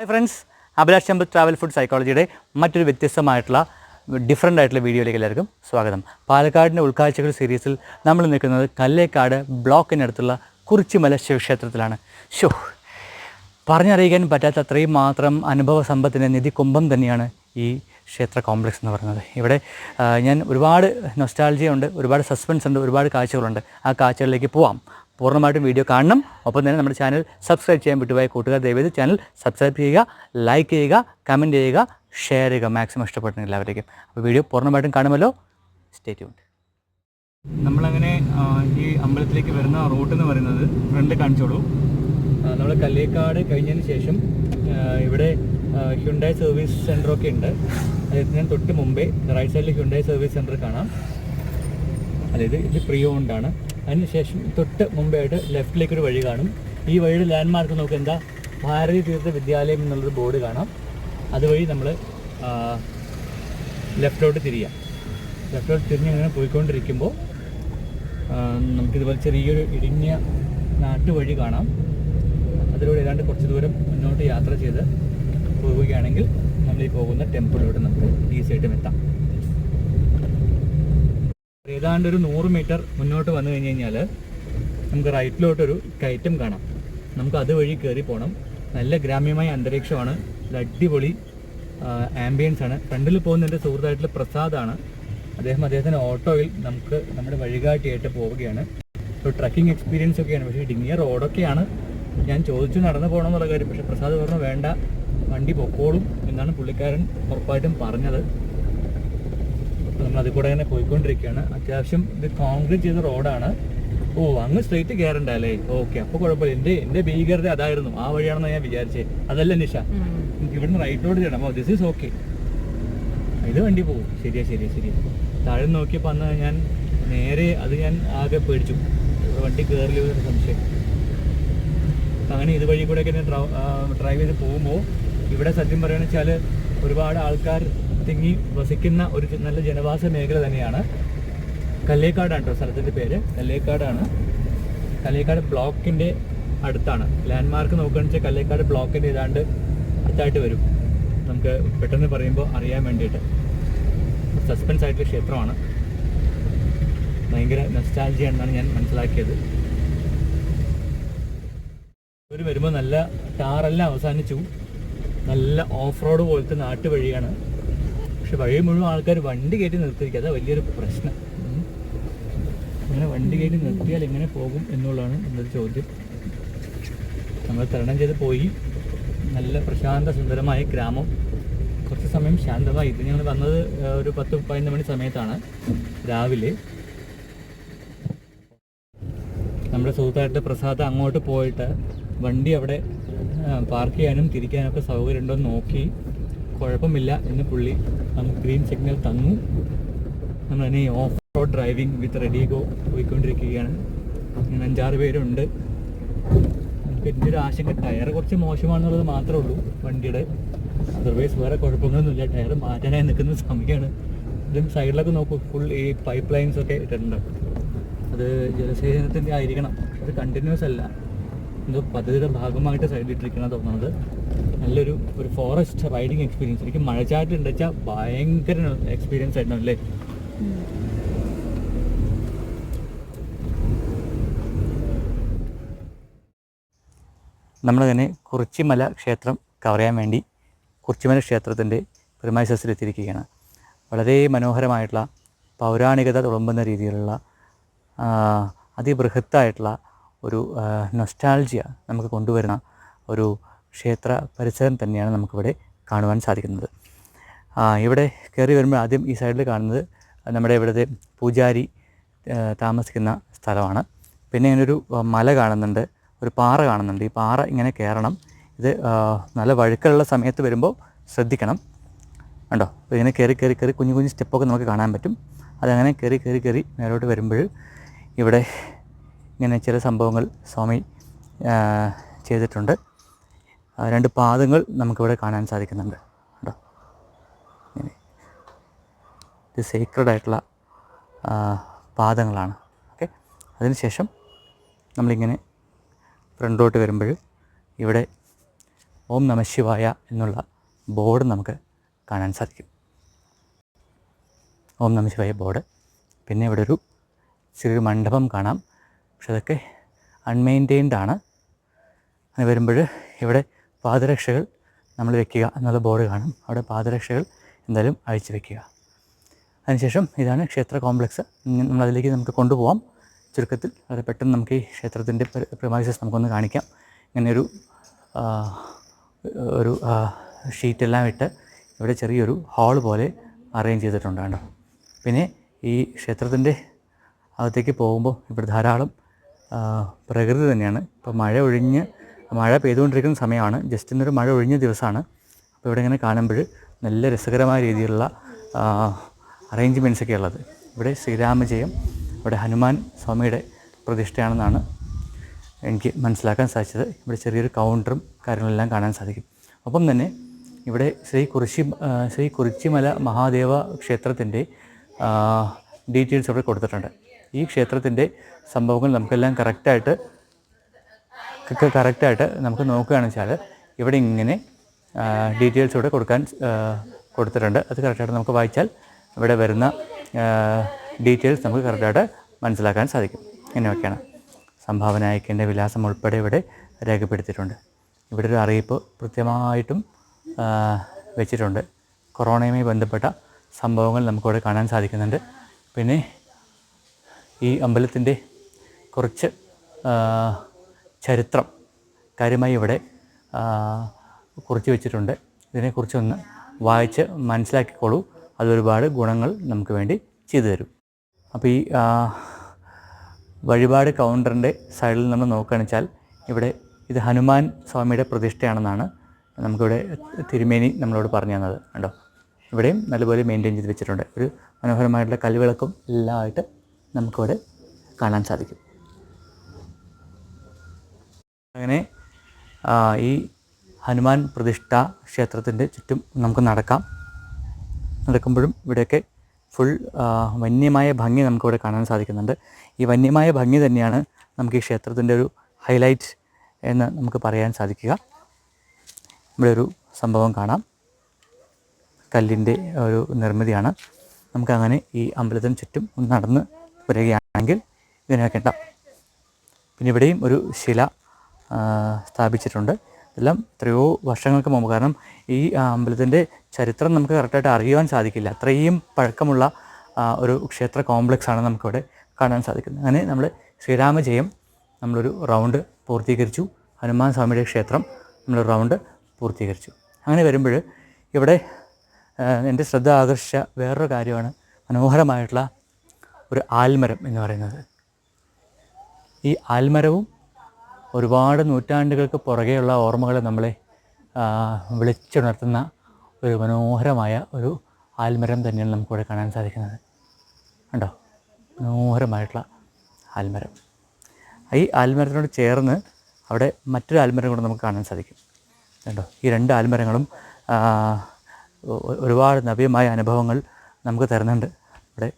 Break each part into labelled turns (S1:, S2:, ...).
S1: hi friends Abhilash ചെമ്പ് travel food സൈക്കോളജിയുടെ മറ്റൊരു വ്യത്യസ്തമായിട്ടുള്ള ഡിഫറെൻ്റ് ആയിട്ടുള്ള വീഡിയോയിലേക്ക് എല്ലാവർക്കും സ്വാഗതം പാലക്കാടിൻ്റെ ഉൾക്കാഴ്ചകൾ സീരീസിൽ നമ്മൾ നിൽക്കുന്നത് കല്ലേക്കാട് ബ്ലോക്കിനടുത്തുള്ള കുറിച്ചിമല ശിവക്ഷേത്രത്തിലാണ് ഷോ പറഞ്ഞറിയിക്കാൻ പറ്റാത്ത അത്രയും മാത്രം അനുഭവ സമ്പത്തിൻ്റെ കുംഭം തന്നെയാണ് ഈ ക്ഷേത്ര കോംപ്ലക്സ് എന്ന് പറയുന്നത് ഇവിടെ ഞാൻ ഒരുപാട് നൊസ്റ്റാൾജിയുണ്ട് ഉണ്ട് ഒരുപാട് സസ്പെൻസ് ഉണ്ട് ഒരുപാട് കാഴ്ചകളുണ്ട് ആ കാഴ്ചകളിലേക്ക് പോവാം പൂർണ്ണമായിട്ടും വീഡിയോ കാണണം ഒപ്പം തന്നെ നമ്മുടെ ചാനൽ സബ്സ്ക്രൈബ് ചെയ്യാൻ വിട്ടുപോയ കൂട്ടുകാർ ദയവേത് ചാനൽ സബ്സ്ക്രൈബ് ചെയ്യുക ലൈക്ക് ചെയ്യുക കമൻറ്റ് ചെയ്യുക ഷെയർ ചെയ്യുക മാക്സിമം ഇഷ്ടപ്പെടുന്ന എല്ലാവരേക്കും അപ്പോൾ വീഡിയോ പൂർണ്ണമായിട്ടും കാണുമല്ലോ സ്റ്റേ ഉണ്ട്
S2: നമ്മളങ്ങനെ ഈ അമ്പലത്തിലേക്ക് വരുന്ന റൂട്ട് എന്ന് പറയുന്നത് ഫ്രണ്ട് കാണിച്ചോളൂ നമ്മൾ കല്ലേക്കാട് കഴിഞ്ഞതിന് ശേഷം ഇവിടെ ഹ്യുണ്ടായ് സർവീസ് ഒക്കെ ഉണ്ട് ഞാൻ തൊട്ട് മുമ്പേ റൈറ്റ് സൈഡിൽ ഹ്യുണ്ടായ് സർവീസ് സെൻ്റർ കാണാം അതായത് ഇത് പ്രിയോണ്ടാണ് അതിനുശേഷം തൊട്ട് മുമ്പായിട്ട് ലെഫ്റ്റിലേക്ക് ഒരു വഴി കാണും ഈ വഴിയുടെ ലാൻഡ് മാർക്ക് നമുക്ക് എന്താ ഭാരതി തീർത്ഥ വിദ്യാലയം എന്നുള്ളൊരു ബോർഡ് കാണാം അതുവഴി നമ്മൾ ലെഫ്റ്റോട്ട് തിരിയാം ലെഫ്റ്റോട്ട് തിരിഞ്ഞ് ഇങ്ങനെ പോയിക്കൊണ്ടിരിക്കുമ്പോൾ നമുക്കിതുപോലെ ചെറിയൊരു ഇടുങ്ങിയ നാട്ടുവഴി കാണാം അതിലൂടെ ഏതാണ്ട് കുറച്ച് ദൂരം മുന്നോട്ട് യാത്ര ചെയ്ത് പോവുകയാണെങ്കിൽ നമ്മൾ ഈ പോകുന്ന ടെമ്പിളിലൂടെ നമുക്ക് ഈസിയായിട്ടും എത്താം ഏതാണ്ട് ഒരു നൂറ് മീറ്റർ മുന്നോട്ട് വന്നു കഴിഞ്ഞ് കഴിഞ്ഞാൽ നമുക്ക് റൈറ്റിലോട്ടൊരു കയറ്റം കാണാം നമുക്ക് അതുവഴി കയറി പോകണം നല്ല ഗ്രാമ്യമായ അന്തരീക്ഷമാണ് അടിപൊളി ആംബിയൻസ് ആണ് ഫ്രണ്ടിൽ പോകുന്ന എൻ്റെ സുഹൃത്തായിട്ടുള്ള പ്രസാദാണ് അദ്ദേഹം അദ്ദേഹത്തിൻ്റെ ഓട്ടോയിൽ നമുക്ക് നമ്മുടെ വഴികാട്ടിയായിട്ട് പോവുകയാണ് ഒരു ട്രക്കിംഗ് എക്സ്പീരിയൻസ് ഒക്കെയാണ് പക്ഷേ ഡിങ്ങിയ റോഡൊക്കെയാണ് ഞാൻ ചോദിച്ചു നടന്നു പോകണം എന്നുള്ള കാര്യം പക്ഷേ പ്രസാദ് പറഞ്ഞു വേണ്ട വണ്ടി പൊക്കോളും എന്നാണ് പുള്ളിക്കാരൻ ഉറപ്പായിട്ടും പറഞ്ഞത് നമ്മൾ അതിൽ കൂടെ തന്നെ പോയിക്കൊണ്ടിരിക്കുകയാണ് അത്യാവശ്യം ഇത് കോൺക്രീറ്റ് ചെയ്ത റോഡാണ് ഓ അങ്ങ് സ്ട്രേറ്റ് കയറണ്ട അല്ലേ ഓക്കെ അപ്പൊ കുഴപ്പമില്ല എന്റെ എന്റെ ഭീകരത അതായിരുന്നു ആ വഴിയാണെന്ന് ഞാൻ വിചാരിച്ചേ അതല്ല നിഷ എനിക്ക് ഇവിടുന്ന് റൈറ്റിലോട്ട് ചെയ്യണം ഓ ദിസ് ഈസ് ഓക്കെ ഇത് വണ്ടി പോകും ശരിയാ ശരിയാ ശരിയാ താഴെ നോക്കിയപ്പോൾ അന്ന് ഞാൻ നേരെ അത് ഞാൻ ആകെ പേടിച്ചു വണ്ടി കയറില്ല ഒരു സംശയം അങ്ങനെ ഇത് വഴി കൂടെയൊക്കെ ഞാൻ ഡ്രൈവ് ചെയ്ത് പോകുമ്പോൾ ഇവിടെ സത്യം പറയുകയാണെന്ന് വെച്ചാൽ ഒരുപാട് ആൾക്കാർ തിങ്ങി വസിക്കുന്ന ഒരു നല്ല ജനവാസ മേഖല തന്നെയാണ് കല്ലേക്കാടാണ് കേട്ടോ സ്ഥലത്തിൻ്റെ പേര് കല്ലേക്കാടാണ് കല്ലേക്കാട് ബ്ലോക്കിൻ്റെ അടുത്താണ് ലാൻഡ്മാർക്ക് നോക്കുകയാണെന്ന് വെച്ചാൽ കല്ലേക്കാട് ബ്ലോക്കിൻ്റെ ഏതാണ്ട് അടുത്തായിട്ട് വരും നമുക്ക് പെട്ടെന്ന് പറയുമ്പോൾ അറിയാൻ വേണ്ടിയിട്ട് സസ്പെൻസ് ആയിട്ടുള്ള ക്ഷേത്രമാണ് ഭയങ്കര നെസ്റ്റാൾജിയാണെന്നാണ് ഞാൻ മനസ്സിലാക്കിയത് ഇവർ വരുമ്പോൾ നല്ല ടാറെല്ലാം അവസാനിച്ചു നല്ല ഓഫ് റോഡ് പോലത്തെ നാട്ടുവഴിയാണ് പക്ഷെ വഴി മുഴുവൻ ആൾക്കാർ വണ്ടി കയറ്റി നിർത്തിയിരിക്കുക അതാ വലിയൊരു പ്രശ്നം അങ്ങനെ വണ്ടി കയറ്റി നിർത്തിയാൽ എങ്ങനെ പോകും എന്നുള്ളതാണ് എന്നൊരു ചോദ്യം നമ്മൾ തരണം ചെയ്ത് പോയി നല്ല പ്രശാന്ത സുന്ദരമായ ഗ്രാമം കുറച്ച് സമയം ശാന്തമായി ഇത് ഞങ്ങൾ വന്നത് ഒരു പത്ത് പതിനൊന്ന് മണി സമയത്താണ് രാവിലെ നമ്മുടെ സുഹൃത്തായിട്ട് പ്രസാദ് അങ്ങോട്ട് പോയിട്ട് വണ്ടി അവിടെ പാർക്ക് ചെയ്യാനും തിരിക്കാനൊക്കെ സൗകര്യം ഉണ്ടോ നോക്കി കുഴപ്പമില്ല എന്ന് പുള്ളി നമുക്ക് ഗ്രീൻ സിഗ്നൽ തന്നു നമ്മൾ ഇനി off road driving with Redigo പോയിക്കൊണ്ടിരിക്കുകയാണ് ഞാൻ അഞ്ചാറ് പേരുണ്ട് നമുക്ക് എൻ്റെ ഒരു ആശങ്ക ടയർ കുറച്ച് മോശമാണെന്നുള്ളത് മാത്രമേ ഉള്ളൂ വണ്ടിയുടെ അതർവൈസ് വേറെ കുഴപ്പങ്ങളൊന്നുമില്ല ടയർ മാറ്റാനായി നിൽക്കുന്ന സമയമാണ് ഇതും സൈഡിലൊക്കെ നോക്കും ഫുൾ ഈ പൈപ്പ് ലൈൻസ് ഒക്കെ ഇട്ടിട്ടുണ്ട് അത് ജലസേചനത്തിൻ്റെ ആയിരിക്കണം അത് കണ്ടിന്യൂസ് അല്ല എന്തോ പദ്ധതിയുടെ ഭാഗമായിട്ട് സൈഡിൽ ഇട്ടിരിക്കണം തോന്നുന്നത് നല്ലൊരു ഒരു ഫോറസ്റ്റ് റൈഡിങ് എക്സ്പീരിയൻസ് എനിക്ക് മഴച്ചാട്ടിലുണ്ട് വെച്ചാൽ ഭയങ്കര എക്സ്പീരിയൻസ് ആയിരുന്നു അല്ലേ
S1: നമ്മൾ തന്നെ കുറിച്ചിമല ക്ഷേത്രം കവർ ചെയ്യാൻ വേണ്ടി കുറിച്ചിമല ക്ഷേത്രത്തിൻ്റെ എത്തിയിരിക്കുകയാണ് വളരെ മനോഹരമായിട്ടുള്ള പൗരാണികത തുളുമ്പുന്ന രീതിയിലുള്ള അതിബൃഹത്തായിട്ടുള്ള ഒരു നൊസ്റ്റാൾജിയ നമുക്ക് കൊണ്ടുവരുന്ന ഒരു ക്ഷേത്ര പരിസരം തന്നെയാണ് നമുക്കിവിടെ കാണുവാൻ സാധിക്കുന്നത് ഇവിടെ കയറി വരുമ്പോൾ ആദ്യം ഈ സൈഡിൽ കാണുന്നത് നമ്മുടെ ഇവിടുത്തെ പൂജാരി താമസിക്കുന്ന സ്ഥലമാണ് പിന്നെ ഇങ്ങനൊരു മല കാണുന്നുണ്ട് ഒരു പാറ കാണുന്നുണ്ട് ഈ പാറ ഇങ്ങനെ കയറണം ഇത് നല്ല വഴുക്കലുള്ള സമയത്ത് വരുമ്പോൾ ശ്രദ്ധിക്കണം കണ്ടോ ഇങ്ങനെ കയറി കയറി കയറി കുഞ്ഞു കുഞ്ഞു സ്റ്റെപ്പൊക്കെ നമുക്ക് കാണാൻ പറ്റും അതങ്ങനെ കയറി കയറി കയറി മേലോട്ട് വരുമ്പോൾ ഇവിടെ ഇങ്ങനെ ചില സംഭവങ്ങൾ സ്വാമി ചെയ്തിട്ടുണ്ട് രണ്ട് പാദങ്ങൾ നമുക്കിവിടെ കാണാൻ സാധിക്കുന്നുണ്ട് കേട്ടോ ഇത് സീക്രഡ് ആയിട്ടുള്ള പാദങ്ങളാണ് ഓക്കെ അതിനുശേഷം നമ്മളിങ്ങനെ ഫ്രണ്ടിലോട്ട് വരുമ്പോൾ ഇവിടെ ഓം നമ ശിവായ എന്നുള്ള ബോർഡ് നമുക്ക് കാണാൻ സാധിക്കും ഓം നമ ശിവായ ബോർഡ് പിന്നെ ഇവിടെ ഒരു ചെറിയൊരു മണ്ഡപം കാണാം പക്ഷെ അതൊക്കെ അൺമെയിൻറ്റെയിൻഡ് ആണ് അങ്ങനെ വരുമ്പോൾ ഇവിടെ പാദരക്ഷകൾ നമ്മൾ വെക്കുക എന്നുള്ള ബോർഡ് കാണും അവിടെ പാദരക്ഷകൾ എന്തായാലും അഴിച്ചു വെക്കുക അതിനുശേഷം ഇതാണ് ക്ഷേത്ര കോംപ്ലക്സ് നമ്മളതിലേക്ക് നമുക്ക് കൊണ്ടുപോകാം ചുരുക്കത്തിൽ വളരെ പെട്ടെന്ന് നമുക്ക് ഈ ക്ഷേത്രത്തിൻ്റെ പ്രമാസസ് നമുക്കൊന്ന് കാണിക്കാം ഇങ്ങനെയൊരു ഒരു ഷീറ്റെല്ലാം ഇട്ട് ഇവിടെ ചെറിയൊരു ഹാൾ പോലെ അറേഞ്ച് ചെയ്തിട്ടുണ്ട് കേട്ടോ പിന്നെ ഈ ക്ഷേത്രത്തിൻ്റെ അകത്തേക്ക് പോകുമ്പോൾ ഇവിടെ ധാരാളം പ്രകൃതി തന്നെയാണ് ഇപ്പോൾ മഴ ഒഴിഞ്ഞ് മഴ പെയ്തുകൊണ്ടിരിക്കുന്ന സമയമാണ് ജസ്റ്റ് ഇന്നൊരു മഴ ഒഴിഞ്ഞ ദിവസമാണ് അപ്പോൾ ഇവിടെ ഇങ്ങനെ കാണുമ്പോൾ നല്ല രസകരമായ രീതിയിലുള്ള അറേഞ്ച്മെൻറ്റ്സൊക്കെ ഉള്ളത് ഇവിടെ ശ്രീരാമജയം ഇവിടെ ഹനുമാൻ സ്വാമിയുടെ പ്രതിഷ്ഠയാണെന്നാണ് എനിക്ക് മനസ്സിലാക്കാൻ സാധിച്ചത് ഇവിടെ ചെറിയൊരു കൗണ്ടറും കാര്യങ്ങളെല്ലാം കാണാൻ സാധിക്കും ഒപ്പം തന്നെ ഇവിടെ ശ്രീ കുറിശി ശ്രീ കുറിച്ചിമല മഹാദേവ ക്ഷേത്രത്തിൻ്റെ ഡീറ്റെയിൽസ് ഇവിടെ കൊടുത്തിട്ടുണ്ട് ഈ ക്ഷേത്രത്തിൻ്റെ സംഭവങ്ങൾ നമുക്കെല്ലാം കറക്റ്റായിട്ട് ഒക്കെ കറക്റ്റായിട്ട് നമുക്ക് നോക്കുകയാണെന്ന് വെച്ചാൽ ഇവിടെ ഇങ്ങനെ ഡീറ്റെയിൽസ് ഇവിടെ കൊടുക്കാൻ കൊടുത്തിട്ടുണ്ട് അത് കറക്റ്റായിട്ട് നമുക്ക് വായിച്ചാൽ ഇവിടെ വരുന്ന ഡീറ്റെയിൽസ് നമുക്ക് കറക്റ്റായിട്ട് മനസ്സിലാക്കാൻ സാധിക്കും ഇങ്ങനെയൊക്കെയാണ് സംഭാവന അയക്കേണ്ട വിലാസം ഉൾപ്പെടെ ഇവിടെ രേഖപ്പെടുത്തിയിട്ടുണ്ട് ഇവിടെ ഒരു അറിയിപ്പ് കൃത്യമായിട്ടും വെച്ചിട്ടുണ്ട് കൊറോണയുമായി ബന്ധപ്പെട്ട സംഭവങ്ങൾ നമുക്കിവിടെ കാണാൻ സാധിക്കുന്നുണ്ട് പിന്നെ ഈ അമ്പലത്തിൻ്റെ കുറച്ച് ചരിത്രം കാര്യമായി ഇവിടെ കുറിച്ച് വെച്ചിട്ടുണ്ട് ഇതിനെക്കുറിച്ചൊന്ന് വായിച്ച് മനസ്സിലാക്കിക്കോളൂ അതൊരുപാട് ഗുണങ്ങൾ നമുക്ക് വേണ്ടി ചെയ്തു തരും അപ്പോൾ ഈ വഴിപാട് കൗണ്ടറിൻ്റെ സൈഡിൽ നമ്മൾ നോക്കുകയാണെന്ന് വെച്ചാൽ ഇവിടെ ഇത് ഹനുമാൻ സ്വാമിയുടെ പ്രതിഷ്ഠയാണെന്നാണ് നമുക്കിവിടെ തിരുമേനി നമ്മളോട് പറഞ്ഞു തന്നത് കണ്ടോ ഇവിടെയും നല്ലപോലെ മെയിൻറ്റെയിൻ ചെയ്ത് വെച്ചിട്ടുണ്ട് ഒരു മനോഹരമായിട്ടുള്ള കൽവിളക്കും എല്ലാമായിട്ട് നമുക്കിവിടെ കാണാൻ സാധിക്കും അങ്ങനെ ഈ ഹനുമാൻ പ്രതിഷ്ഠ ക്ഷേത്രത്തിൻ്റെ ചുറ്റും നമുക്ക് നടക്കാം നടക്കുമ്പോഴും ഇവിടെയൊക്കെ ഫുൾ വന്യമായ ഭംഗി നമുക്കിവിടെ കാണാൻ സാധിക്കുന്നുണ്ട് ഈ വന്യമായ ഭംഗി തന്നെയാണ് നമുക്ക് ഈ ക്ഷേത്രത്തിൻ്റെ ഒരു ഹൈലൈറ്റ് എന്ന് നമുക്ക് പറയാൻ സാധിക്കുക ഇവിടെ ഒരു സംഭവം കാണാം കല്ലിൻ്റെ ഒരു നിർമ്മിതിയാണ് നമുക്കങ്ങനെ ഈ അമ്പലത്തിന് ചുറ്റും നടന്ന് വരികയാണെങ്കിൽ ഇതിനെ ഉണ്ടാവും പിന്നെ ഇവിടെയും ഒരു ശില സ്ഥാപിച്ചിട്ടുണ്ട് ഇതെല്ലാം എത്രയോ വർഷങ്ങൾക്ക് മുമ്പ് കാരണം ഈ അമ്പലത്തിൻ്റെ ചരിത്രം നമുക്ക് കറക്റ്റായിട്ട് അറിയുവാൻ സാധിക്കില്ല അത്രയും പഴക്കമുള്ള ഒരു ക്ഷേത്ര കോംപ്ലക്സാണ് നമുക്കിവിടെ കാണാൻ സാധിക്കുന്നത് അങ്ങനെ നമ്മൾ ശ്രീരാമജയം നമ്മളൊരു റൗണ്ട് പൂർത്തീകരിച്ചു ഹനുമാൻ സ്വാമിയുടെ ക്ഷേത്രം നമ്മൾ റൗണ്ട് പൂർത്തീകരിച്ചു അങ്ങനെ വരുമ്പോൾ ഇവിടെ എൻ്റെ ശ്രദ്ധ ആകർഷിച്ച വേറൊരു കാര്യമാണ് മനോഹരമായിട്ടുള്ള ഒരു ആൽമരം എന്ന് പറയുന്നത് ഈ ആൽമരവും ഒരുപാട് നൂറ്റാണ്ടുകൾക്ക് പുറകെയുള്ള ഓർമ്മകളെ നമ്മളെ വിളിച്ചുണർത്തുന്ന ഒരു മനോഹരമായ ഒരു ആൽമരം തന്നെയാണ് നമുക്കിവിടെ കാണാൻ സാധിക്കുന്നത് കണ്ടോ മനോഹരമായിട്ടുള്ള ആൽമരം ഈ ആൽമരത്തിനോട് ചേർന്ന് അവിടെ മറ്റൊരു ആൽമരം കൂടെ നമുക്ക് കാണാൻ സാധിക്കും കണ്ടോ ഈ രണ്ട് ആൽമരങ്ങളും ഒരുപാട് നവ്യമായ അനുഭവങ്ങൾ നമുക്ക് തരുന്നുണ്ട് ഇവിടെ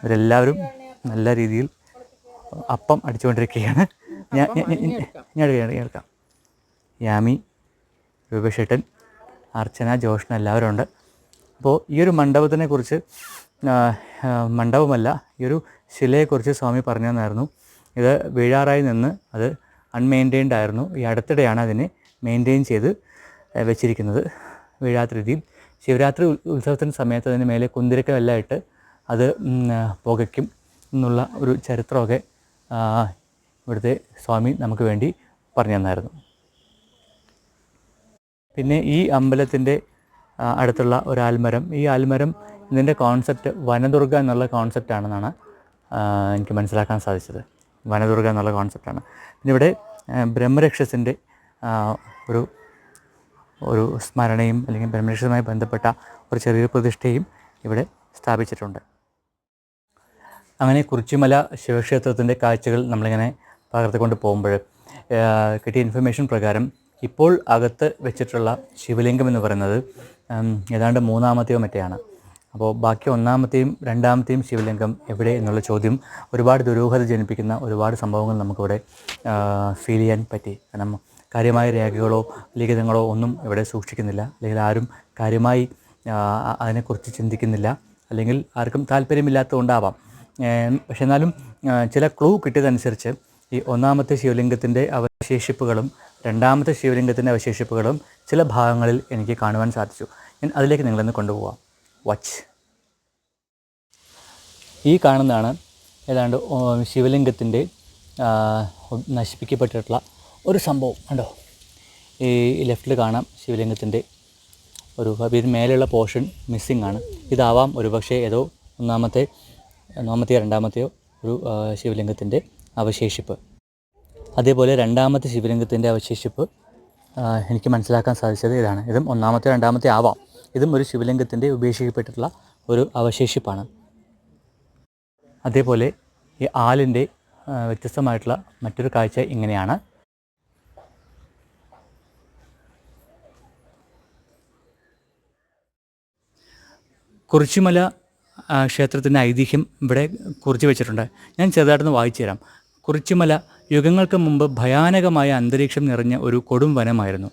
S1: ഇവരെല്ലാവരും നല്ല രീതിയിൽ അപ്പം അടിച്ചുകൊണ്ടിരിക്കുകയാണ് ഞാൻ ഞാൻ എടുക്കാം യാമി രൂപശേട്ടൻ അർച്ചന ജോഷ്ണ എല്ലാവരും ഉണ്ട് അപ്പോൾ ഈ ഒരു മണ്ഡപത്തിനെ കുറിച്ച് മണ്ഡപമല്ല ഈ ഒരു ശിലയെക്കുറിച്ച് സ്വാമി പറഞ്ഞു തന്നായിരുന്നു ഇത് വീഴാറായി നിന്ന് അത് അൺമെയിൻറ്റെയിൻഡ് ആയിരുന്നു ഈ അടുത്തിടെയാണ് അതിനെ മെയിൻറ്റെയിൻ ചെയ്ത് വെച്ചിരിക്കുന്നത് വീഴാത്ത രീതിയിൽ ശിവരാത്രി ഉത്സവത്തിൻ്റെ സമയത്ത് അതിന് മേലെ കുന്തിരക്കമെല്ലാം ഇട്ട് അത് പുകയ്ക്കും എന്നുള്ള ഒരു ചരിത്രമൊക്കെ ഇവിടുത്തെ സ്വാമി നമുക്ക് വേണ്ടി പറഞ്ഞു തന്നായിരുന്നു പിന്നെ ഈ അമ്പലത്തിൻ്റെ അടുത്തുള്ള ഒരു ആൽമരം ഈ ആൽമരം ഇതിൻ്റെ കോൺസെപ്റ്റ് വനദുർഗ എന്നുള്ള കോൺസെപ്റ്റ് ആണെന്നാണ് എനിക്ക് മനസ്സിലാക്കാൻ സാധിച്ചത് വനദുർഗ എന്നുള്ള കോൺസെപ്റ്റാണ് പിന്നെ ഇവിടെ ബ്രഹ്മരക്ഷസിൻ്റെ ഒരു ഒരു സ്മരണയും അല്ലെങ്കിൽ ബ്രഹ്മരക്ഷസുമായി ബന്ധപ്പെട്ട ഒരു ചെറിയ പ്രതിഷ്ഠയും ഇവിടെ സ്ഥാപിച്ചിട്ടുണ്ട് അങ്ങനെ കുറിച്ചിമല ശിവക്ഷേത്രത്തിൻ്റെ കാഴ്ചകൾ നമ്മളിങ്ങനെ പകർത്തിക്കൊണ്ട് പോകുമ്പോൾ കിട്ടിയ ഇൻഫർമേഷൻ പ്രകാരം ഇപ്പോൾ അകത്ത് വെച്ചിട്ടുള്ള ശിവലിംഗം എന്ന് പറയുന്നത് ഏതാണ്ട് മൂന്നാമത്തെയോ മറ്റെയാണ് അപ്പോൾ ബാക്കി ഒന്നാമത്തെയും രണ്ടാമത്തെയും ശിവലിംഗം എവിടെ എന്നുള്ള ചോദ്യം ഒരുപാട് ദുരൂഹത ജനിപ്പിക്കുന്ന ഒരുപാട് സംഭവങ്ങൾ നമുക്കിവിടെ ഫീൽ ചെയ്യാൻ പറ്റി കാരണം കാര്യമായ രേഖകളോ ലിഖിതങ്ങളോ ഒന്നും ഇവിടെ സൂക്ഷിക്കുന്നില്ല അല്ലെങ്കിൽ ആരും കാര്യമായി അതിനെക്കുറിച്ച് ചിന്തിക്കുന്നില്ല അല്ലെങ്കിൽ ആർക്കും താല്പര്യമില്ലാത്തതുകൊണ്ടാവാം പക്ഷെ എന്നാലും ചില ക്ലൂ കിട്ടിയതനുസരിച്ച് ഈ ഒന്നാമത്തെ ശിവലിംഗത്തിൻ്റെ അവശേഷിപ്പുകളും രണ്ടാമത്തെ ശിവലിംഗത്തിൻ്റെ അവശേഷിപ്പുകളും ചില ഭാഗങ്ങളിൽ എനിക്ക് കാണുവാൻ സാധിച്ചു ഞാൻ അതിലേക്ക് നിങ്ങളെന്ന് കൊണ്ടുപോകാം വച്ച് ഈ കാണുന്നതാണ് ഏതാണ്ട് ശിവലിംഗത്തിൻ്റെ നശിപ്പിക്കപ്പെട്ടിട്ടുള്ള ഒരു സംഭവം കണ്ടോ ഈ ലെഫ്റ്റിൽ കാണാം ശിവലിംഗത്തിൻ്റെ ഒരു ഇതിന് മേലെയുള്ള പോർഷൻ മിസ്സിംഗ് ആണ് ഇതാവാം പക്ഷേ ഏതോ ഒന്നാമത്തെ ഒന്നാമത്തെയോ രണ്ടാമത്തെയോ ഒരു ശിവലിംഗത്തിൻ്റെ അവശേഷിപ്പ് അതേപോലെ രണ്ടാമത്തെ ശിവലിംഗത്തിൻ്റെ അവശേഷിപ്പ് എനിക്ക് മനസ്സിലാക്കാൻ സാധിച്ചത് ഇതാണ് ഇതും ഒന്നാമത്തെ രണ്ടാമത്തെ ആവാം ഇതും ഒരു ശിവലിംഗത്തിൻ്റെ ഉപേക്ഷിക്കപ്പെട്ടിട്ടുള്ള ഒരു അവശേഷിപ്പാണ് അതേപോലെ ഈ ആലിൻ്റെ വ്യത്യസ്തമായിട്ടുള്ള മറ്റൊരു കാഴ്ച ഇങ്ങനെയാണ് കുറിച്ചിമല ക്ഷേത്രത്തിൻ്റെ ഐതിഹ്യം ഇവിടെ കുറിച്ച് വെച്ചിട്ടുണ്ട് ഞാൻ ചെറുതായിട്ടൊന്ന് വായിച്ചു തരാം കുറിച്ചുമല യുഗങ്ങൾക്ക് മുമ്പ് ഭയാനകമായ അന്തരീക്ഷം നിറഞ്ഞ ഒരു കൊടും വനമായിരുന്നു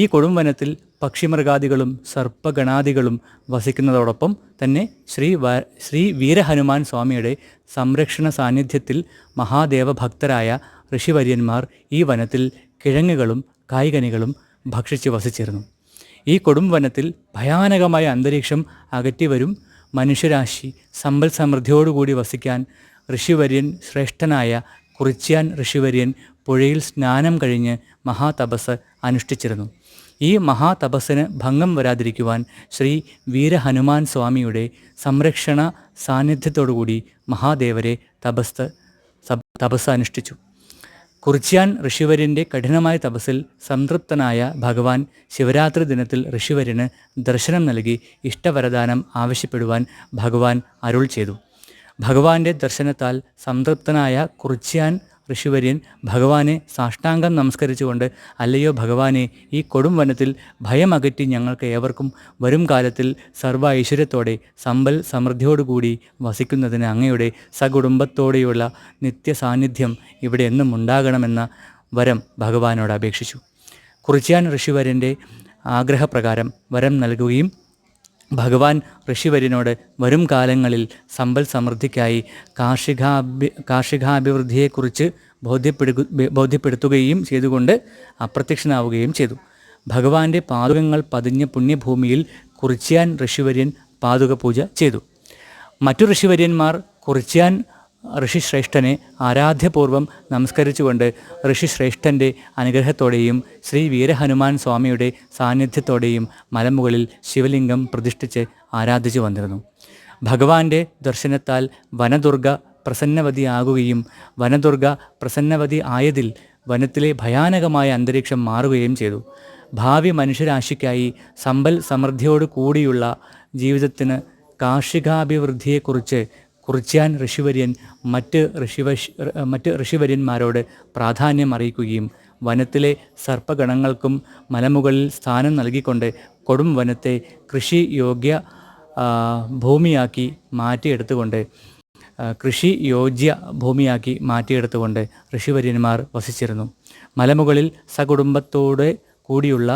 S1: ഈ കൊടും വനത്തിൽ പക്ഷിമൃഗാദികളും സർപ്പഗണാദികളും വസിക്കുന്നതോടൊപ്പം തന്നെ ശ്രീ ശ്രീ വീരഹനുമാൻ സ്വാമിയുടെ സംരക്ഷണ സാന്നിധ്യത്തിൽ മഹാദേവ ഭക്തരായ ഋഷിവര്യന്മാർ ഈ വനത്തിൽ കിഴങ്ങുകളും കായ്കനികളും ഭക്ഷിച്ച് വസിച്ചിരുന്നു ഈ കൊടും വനത്തിൽ ഭയാനകമായ അന്തരീക്ഷം അകറ്റിവരും മനുഷ്യരാശി സമ്പൽ സമൃദ്ധിയോടുകൂടി വസിക്കാൻ ഋഷിവര്യൻ ശ്രേഷ്ഠനായ കുറിച്യാൻ ഋഷിവര്യൻ പുഴയിൽ സ്നാനം കഴിഞ്ഞ് മഹാതപസ് അനുഷ്ഠിച്ചിരുന്നു ഈ മഹാതപസ്സിന് ഭംഗം വരാതിരിക്കുവാൻ ശ്രീ വീരഹനുമാൻ സ്വാമിയുടെ സംരക്ഷണ സാന്നിധ്യത്തോടുകൂടി മഹാദേവരെ തപസ് തപസ് അനുഷ്ഠിച്ചു കുറിച്യാൻ ഋഷിവര്യൻ്റെ കഠിനമായ തപസ്സിൽ സംതൃപ്തനായ ഭഗവാൻ ശിവരാത്രി ദിനത്തിൽ ഋഷിവര്യന് ദർശനം നൽകി ഇഷ്ടവരദാനം ആവശ്യപ്പെടുവാൻ ഭഗവാൻ അരുൾ ചെയ്തു ഭഗവാന്റെ ദർശനത്താൽ സംതൃപ്തനായ കുറിച്യാൻ ഋഷിവര്യൻ ഭഗവാനെ സാഷ്ടാംഗം നമസ്കരിച്ചുകൊണ്ട് അല്ലയോ ഭഗവാനെ ഈ കൊടും വനത്തിൽ ഭയമകറ്റി ഞങ്ങൾക്ക് ഏവർക്കും വരും കാലത്തിൽ സർവ ഐശ്വര്യത്തോടെ സമ്പൽ സമൃദ്ധിയോടുകൂടി വസിക്കുന്നതിന് അങ്ങയുടെ സകുടുംബത്തോടെയുള്ള നിത്യ സാന്നിധ്യം ഇവിടെ എന്നും ഉണ്ടാകണമെന്ന വരം ഭഗവാനോട് അപേക്ഷിച്ചു കുറിച്യാൻ ഋഷിവര്യൻ്റെ ആഗ്രഹപ്രകാരം വരം നൽകുകയും ഭഗവാൻ ഋഷിവര്യനോട് വരും കാലങ്ങളിൽ സമ്പൽ സമൃദ്ധിക്കായി കാർഷികാഭി കാർഷികാഭിവൃദ്ധിയെക്കുറിച്ച് ബോധ്യപ്പെടുക ബോധ്യപ്പെടുത്തുകയും ചെയ്തുകൊണ്ട് അപ്രത്യക്ഷനാവുകയും ചെയ്തു ഭഗവാന്റെ പാതുകങ്ങൾ പതിഞ്ഞ പുണ്യഭൂമിയിൽ കുറിച്യാൻ ഋഷിവര്യൻ പാതുക പൂജ ചെയ്തു മറ്റു ഋഷിവര്യന്മാർ കുറിച്യാൻ ഋഷിശ്രേഷ്ഠനെ ആരാധ്യപൂർവ്വം നമസ്കരിച്ചുകൊണ്ട് ഋഷിശ്രേഷ്ഠൻ്റെ അനുഗ്രഹത്തോടെയും ശ്രീ വീരഹനുമാൻ സ്വാമിയുടെ സാന്നിധ്യത്തോടെയും മലമുകളിൽ ശിവലിംഗം പ്രതിഷ്ഠിച്ച് ആരാധിച്ചു വന്നിരുന്നു ഭഗവാന്റെ ദർശനത്താൽ വനദുർഗ പ്രസന്നവതിയാകുകയും വനദുർഗ പ്രസന്നവതി ആയതിൽ വനത്തിലെ ഭയാനകമായ അന്തരീക്ഷം മാറുകയും ചെയ്തു ഭാവി മനുഷ്യരാശിക്കായി സമ്പൽ സമൃദ്ധിയോടു കൂടിയുള്ള ജീവിതത്തിന് കാർഷികാഭിവൃദ്ധിയെക്കുറിച്ച് കുറിച്യാൻ ഋഷിവര്യൻ മറ്റ് ഋഷിവശ് മറ്റ് ഋഷിവര്യന്മാരോട് പ്രാധാന്യം അറിയിക്കുകയും വനത്തിലെ സർപ്പഗണങ്ങൾക്കും മലമുകളിൽ സ്ഥാനം നൽകിക്കൊണ്ട് കൊടും വനത്തെ കൃഷി യോഗ്യ ഭൂമിയാക്കി മാറ്റിയെടുത്തുകൊണ്ട് കൃഷി യോജ്യ ഭൂമിയാക്കി മാറ്റിയെടുത്തുകൊണ്ട് ഋഷിവര്യന്മാർ വസിച്ചിരുന്നു മലമുകളിൽ സകുടുംബത്തോടെ കൂടിയുള്ള